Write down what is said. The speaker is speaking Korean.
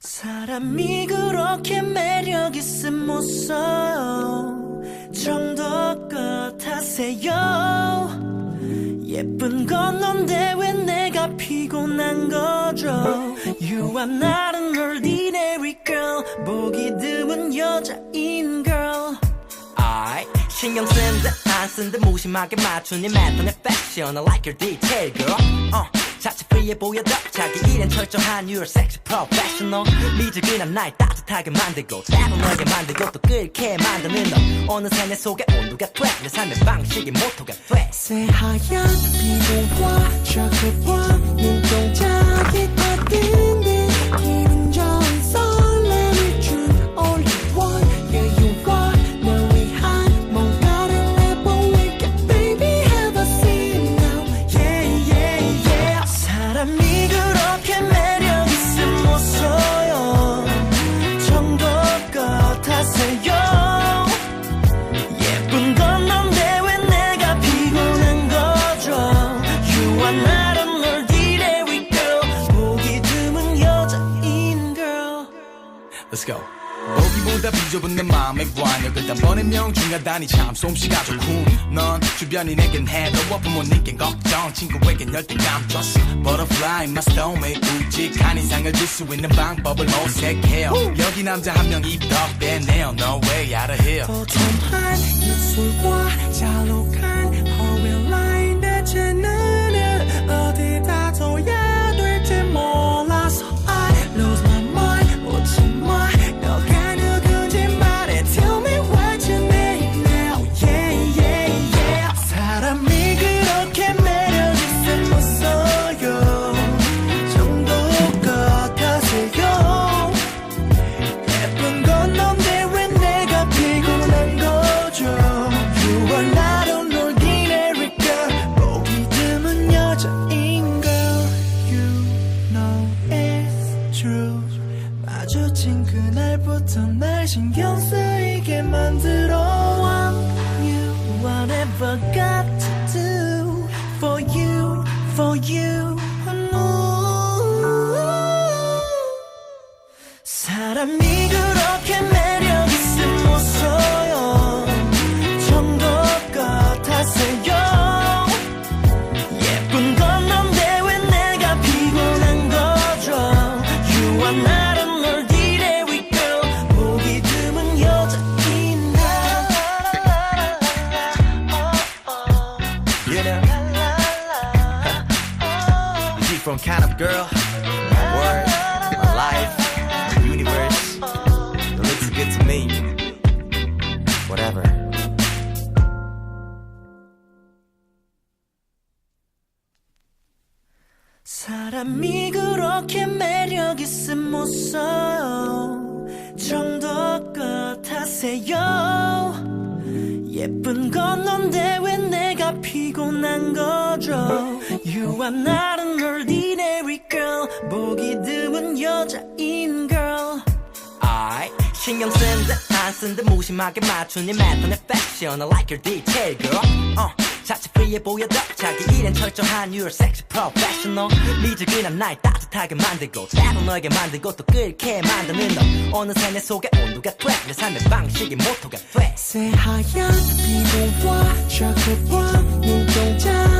사람이 그렇게 매력 있음 못 써요 정도 같아세요. 예쁜 건 넌데 왜 내가 피곤한 거죠? You are not an ordinary girl. 보기 드문 여자인 girl. I 신경 쓴 듯 안 쓴 듯 무심하게 맞춘 이 패턴의 패션 I like your detail girl. 어 프리해 보여도 자기 일엔 철저한 You're sexy professional 미지근한 날 따뜻하게 만들고 너게 만들고 또 끓게 만드는 너. 어느새 내 속에 온도가 돼내 삶의 방식이 모토가 돼? 새하얀 비도와 저그와 눈동자기 Let's go. 보기보다 비좁은 내 마음의 관역을 단번에 명중하다니 참 솜씨가 좋군 넌 주변이 내겐 해도 없고 못 느낀 걱정. 친구에겐 열등감 줬어. Butterfly my stomach. 굵직한 이상을 줄 수 있는 방법을 모색해요. 여기 남자 한 명 입덕되네요. No way out of here. 도톰한 입술과 true 마주친 그날부터 날 신경 쓰이게 만들어 want you Whatever got to do For you, for you 사람이 그렇 different kind of girl My world, my life, my universe It looks good to me Whatever 사람이 그렇게 매력 있음 못 써요 정도 같아세요 예쁜 건 넌데 왜 내가 피곤한 거죠 You are not an ordinary girl 보기 드문 여자인 girl I 신경 쓴 듯 안 쓴 듯 무심하게 맞춘 이 패턴의 패션 I like your detail girl 어 자체 프리해 보여도 자기 일엔 철저한 You're sexy professional 미지근한 날 따 뜻하게 만들고 때로 너에게 만들고 또 끓게 만드는 너 어느새 내 속에 온도가 돼내 삶의 방식이 모토가 돼 새하얀 저그와 눈동자기 따